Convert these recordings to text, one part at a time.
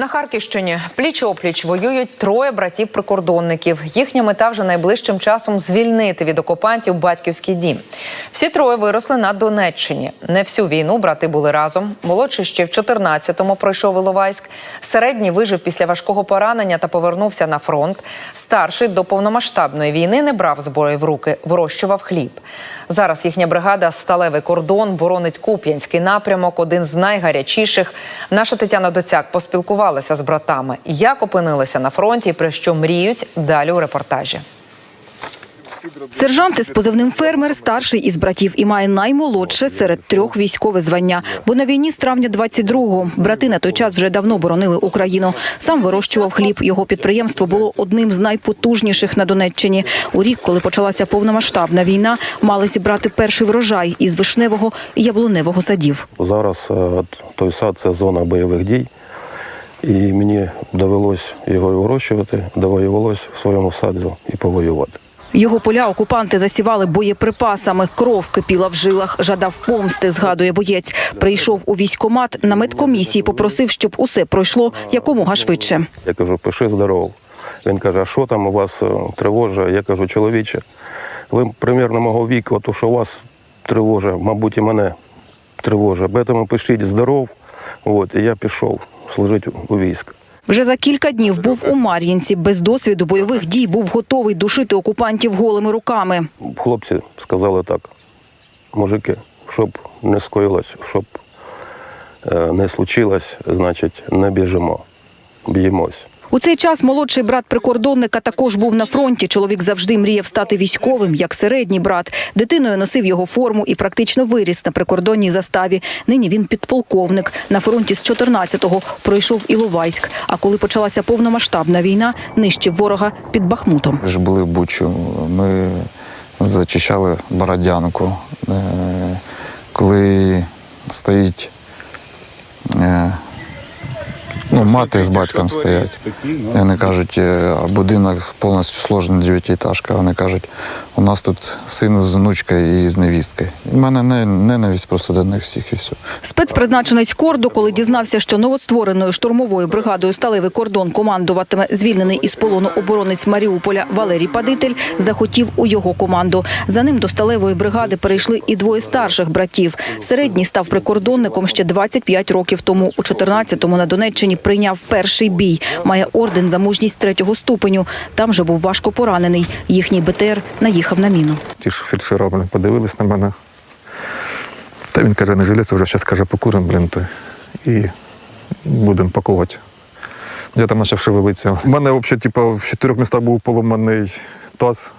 На Харківщині пліч опліч воюють троє братів-прикордонників. Їхня мета вже найближчим часом звільнити від окупантів батьківський дім. Всі троє виросли на Донеччині. Не всю війну брати були разом. Молодший ще в 14-му пройшов Іловайськ. Середній вижив після важкого поранення та повернувся на фронт. Старший до повномасштабної війни не брав зброї в руки, вирощував хліб. Зараз їхня бригада Сталевий кордон боронить Куп'янський напрямок, один з найгарячіших. Наша Тетяна Доцяк поспілкувалася з братами. Як опинилися на фронті про що мріють далі у репортажі. Сержант із позивним фермер старший із братів і має наймолодше серед трьох військове звання. Бо на війні з травня 22-го брати на той час вже давно боронили Україну. Сам вирощував хліб. Його підприємство було одним з найпотужніших на Донеччині. У рік, коли почалася повномасштабна війна, мали зібрати перший врожай із вишневого і яблуневого садів. Зараз е, той сад це зона бойових дій, і мені довелось його вирощувати, довоювалось в своєму саду і повоювати. Його поля окупанти засівали боєприпасами. Кров кипіла в жилах, жадав помсти, згадує боєць. Прийшов у військкомат на медкомісії, попросив, щоб усе пройшло якомога швидше. Я кажу, пиши здоров. Він каже, а що там у вас е, тривожить? Я кажу, чоловіче, ви примірно мого віку, то що у вас тривожить, мабуть, і мене тривожить. Тому пишіть здоров. От, і я пішов служити у військ. Вже за кілька днів був у Мар'їнці. Без досвіду бойових дій був готовий душити окупантів голими руками. Хлопці сказали так, мужики, щоб не скоїлось, щоб е, не случилось, значить, не біжимо, б'ємось. У цей час молодший брат прикордонника також був на фронті. Чоловік завжди мріяв стати військовим, як середній брат. Дитиною носив його форму і практично виріс на прикордонній заставі. Нині він підполковник. На фронті з 14-го пройшов Іловайськ. А коли почалася повномасштабна війна, нищив ворога під Бахмутом. Ми ж були в Бучу, ми зачищали Бородянку. Е, Коли стоїть ну, мати з батьком стоять. І вони кажуть, е, а будинок повністю сложений дев'ятиэтажка. Вони кажуть, у нас тут син з внучкою і з невісткою. І в мене не- ненависть просто до них всіх і все. Спецпризначенець Корду, коли дізнався, що новоствореною штурмовою бригадою сталевий кордон командуватиме звільнений із полону оборонець Маріуполя Валерій Падитель, захотів у його команду. За ним до сталевої бригади перейшли і двоє старших братів. Середній став прикордонником ще 25 років тому. У 14-му на Донеччині прийняв перший бій. Має орден за мужність третього ступеню. Там же був важко поранений. Їхній БТР наїхав на міну. Ті ж фельдшера, блін, подивились на мене. Та він каже, не жалійся, вже зараз каже, покурим, блін, то, і будемо пакувати. Я там почав шевелитися. У мене взагалі, типу, в чотирьох містах був поломаний таз,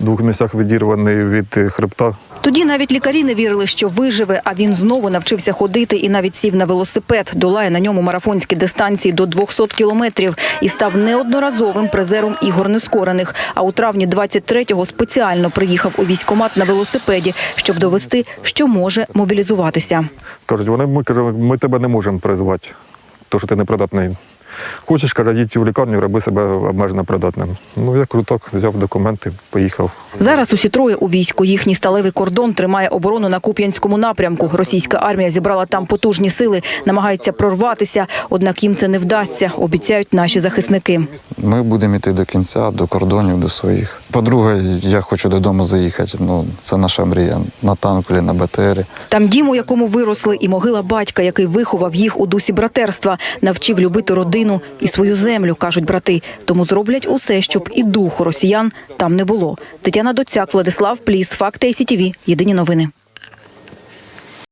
в двох місцях відірваний від е, хребта. Тоді навіть лікарі не вірили, що виживе, а він знову навчився ходити і навіть сів на велосипед, долає на ньому марафонські дистанції до 200 кілометрів і став неодноразовим призером ігор нескорених. А у травні 23-го спеціально приїхав у військкомат на велосипеді, щоб довести, що може мобілізуватися. Кажуть, вони ми, ми тебе не можемо призвати, тому що ти непридатний. Хочеш, каже, їдь в лікарню, роби себе обмежено придатним. Ну, я кажу, так, взяв документи, поїхав. Зараз усі троє у війську. Їхній сталевий кордон тримає оборону на Куп'янському напрямку. Російська армія зібрала там потужні сили, намагається прорватися, однак їм це не вдасться, обіцяють наші захисники. Ми будемо йти до кінця, до кордонів, до своїх. По-друге, я хочу додому заїхати. Ну, це наша мрія. На танку, на БТРі. Там дім, у якому виросли, і могила батька, який виховав їх у дусі братерства, навчив любити родину і свою землю, кажуть брати. Тому зроблять усе, щоб і духу росіян там не було. Тетяна Доцяк, Владислав Пліс, Факти СІТІВІ. Єдині новини.